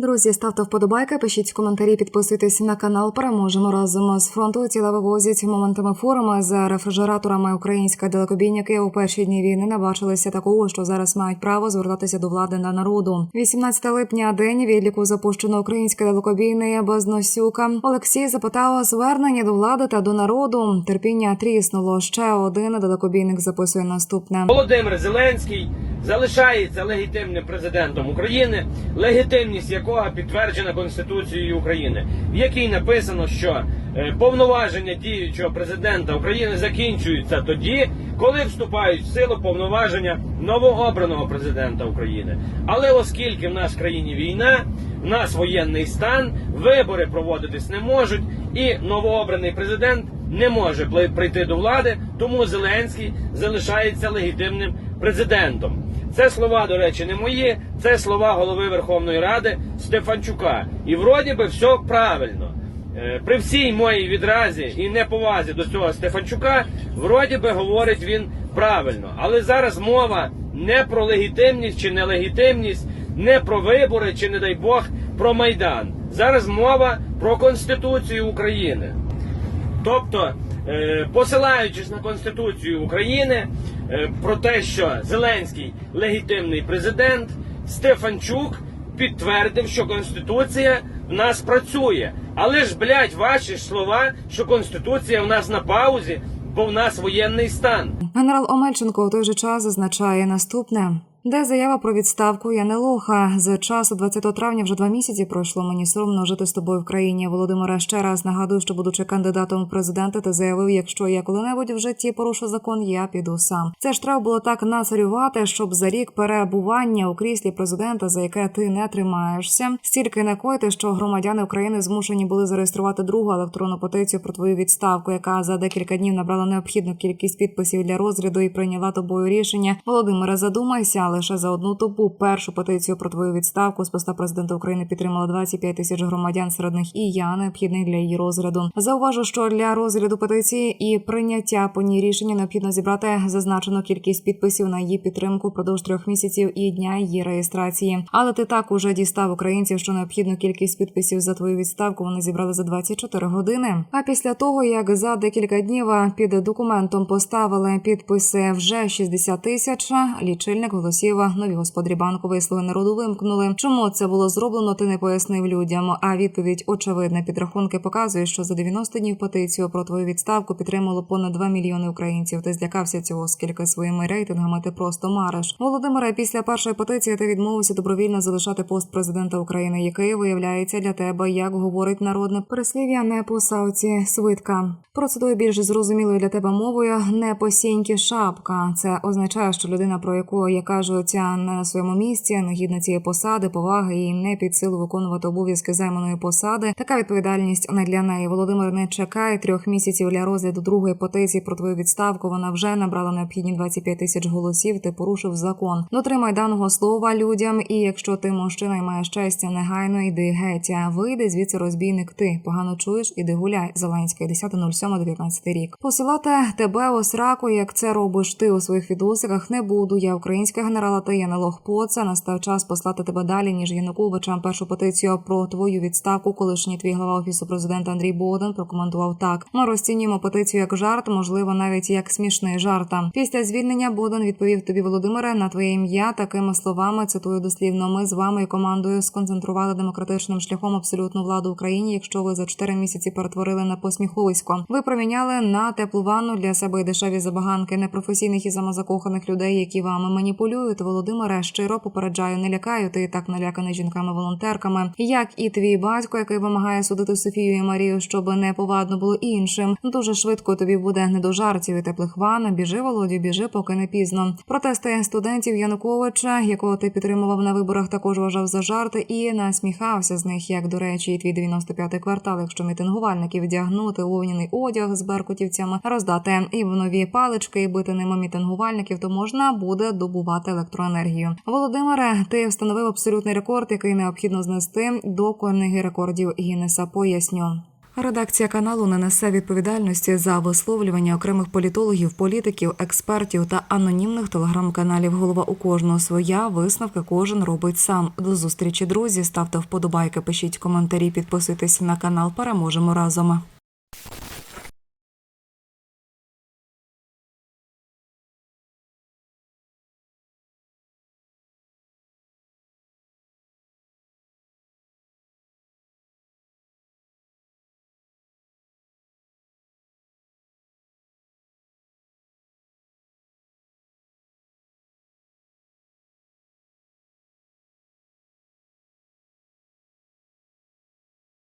Друзі, ставте вподобайки, пишіть коментарі, підписуйтесь на канал. Переможемо разом з фронту. Тіла вивозять моментами форуми за рефрижераторами. Українська далекобійники у перші дні війни набачилися такого, що зараз мають право звертатися до влади на народу. 18 липня день відліку запущено українське далекобійне Безносюка. Олексій запитав звернення до влади та до народу. Терпіння тріснуло. Ще один далекобійник записує наступне. Володимир Зеленський залишається легітимним президентом України, легітимність якого підтверджена Конституцією України, в якій написано, що е, повноваження діючого президента України закінчуються тоді, коли вступають в силу повноваження новообраного президента України. Але оскільки в нас в країні війна, в нас воєнний стан, вибори проводитись не можуть, і новообраний президент не може прийти до влади, тому Зеленський залишається легітимним президентом. Це слова, до речі, не мої, це слова голови Верховної Ради Стефанчука. І вроді би все правильно. Е, При всій моїй відразі і неповазі до цього Стефанчука, вроді би говорить він правильно. Але зараз мова не про легітимність чи нелегітимність, не про вибори чи, не дай Бог, про Майдан. Зараз мова про Конституцію України. Тобто, е, посилаючись на Конституцію України про те, що Зеленський легітимний президент, Стефанчук підтвердив, що Конституція в нас працює. Але ж, блядь, ваші слова, що Конституція в нас на паузі, бо в нас воєнний стан. Генерал Омельченко у той же час зазначає наступне. Де заява про відставку я не лоха. З часу 20 травня вже два місяці пройшло. Мені соромно жити з тобою в країні. Володимира ще раз нагадую, що будучи кандидатом у президенти, ти заявив, якщо я коли-небудь в житті порушу закон, я піду сам. Це ж треба було так нацарювати, щоб за рік перебування у кріслі президента, за яке ти не тримаєшся, стільки накоїти, що громадяни України змушені були зареєструвати другу електронну петицію про твою відставку, яка за декілька днів набрала необхідну кількість підписів для розгляду і прийняла тобою рішення. Володимире, задумайся лише за одну добу. Першу петицію про твою відставку з поста президента України підтримало 25 тисяч громадян. Серед них і я необхідний для її розгляду. Зауважу, що для розгляду петиції і прийняття по ній рішення необхідно зібрати зазначену кількість підписів на її підтримку впродовж трьох місяців і дня її реєстрації. Але ти так уже дістав українців, що необхідну кількість підписів за твою відставку вони зібрали за 24 години. А після того, як за декілька днів під документом поставили підписи вже 60 тисяч, лічильник голосів нові господарі банку вислуги народу вимкнули. Чому це було зроблено? Ти не пояснив людям. А відповідь очевидна. Підрахунки показують, що за 90 днів петицію про твою відставку підтримало понад 2 мільйони українців. Ти злякався цього, оскільки своїми рейтингами ти просто мариш. Володимире, після першої петиції ти відмовився добровільно залишати пост президента України, який виявляється для тебе, як говорить народне прислів'я, не по савці свитка. Процедує більш зрозумілою для тебе мовою не посіньки шапка. Це означає, що людина, про яку я кажу, не на своєму місці, не гідна цієї посади, поваги і не під силу виконувати обов'язки займаної посади. Така відповідальність не для неї. Володимир не чекає трьох місяців для розгляду другої петиції про твою відставку. Вона вже набрала необхідні 25 тисяч голосів. Ти порушив закон. Дотримай даного слова людям. І якщо ти мужчина і маєш щастя, негайно йди геть. Вийди звідси розбійник. Ти погано чуєш, іди гуляй. Зеленський 10.07.19 рік. Посилати тебе у сраку, як це робиш ти у своїх відосиках, не буду. Я українська генерала, ти я не лох поца. Настав час послати тебе далі, ніж Януковичам. Першу петицію про твою відставку, колишній твій глава офісу президента Андрій Богдан прокоментував так. Ми розцінюємо петицію як жарт, можливо, навіть як смішний жарт. Після звільнення Богдан відповів тобі, Володимире, на твоє ім'я такими словами. Цитую дослівно. Ми з вами і командою сконцентрували демократичним шляхом абсолютну владу в Україні. Якщо ви за чотири місяці перетворили на посміховисько, ви проміняли на теплу ванну для себе і дешеві забаганки непрофесійних і самозакоханих людей, які вами маніпулюють. Володимире, щиро попереджаю, не лякаю. Ти так наляканий жінками-волонтерками, як і твій батько, який вимагає судити Софію і Марію, щоб не повадно було іншим. Дуже швидко тобі буде не до жартів і теплих ванн. Біжи, Володю, біжи, поки не пізно. Протести студентів Януковича, якого ти підтримував на виборах, також вважав за жарти і насміхався з них. Як до речі, і твій 95-й квартал, якщо мітингувальників вдягнути у одяг з беркутівцями, роздати і в нові палички, і бити ними мітингувальників, то можна буде добувати електроенергію. Володимире, ти встановив абсолютний рекорд, який необхідно знести до книги рекордів Гіннеса. Поясню. Редакція каналу не несе відповідальності за висловлювання окремих політологів, політиків, експертів та анонімних телеграм-каналів. Голова у кожного своя висновки кожен робить сам. До зустрічі, друзі. Ставте вподобайки, пишіть коментарі, підписуйтесь на канал. Переможемо разом.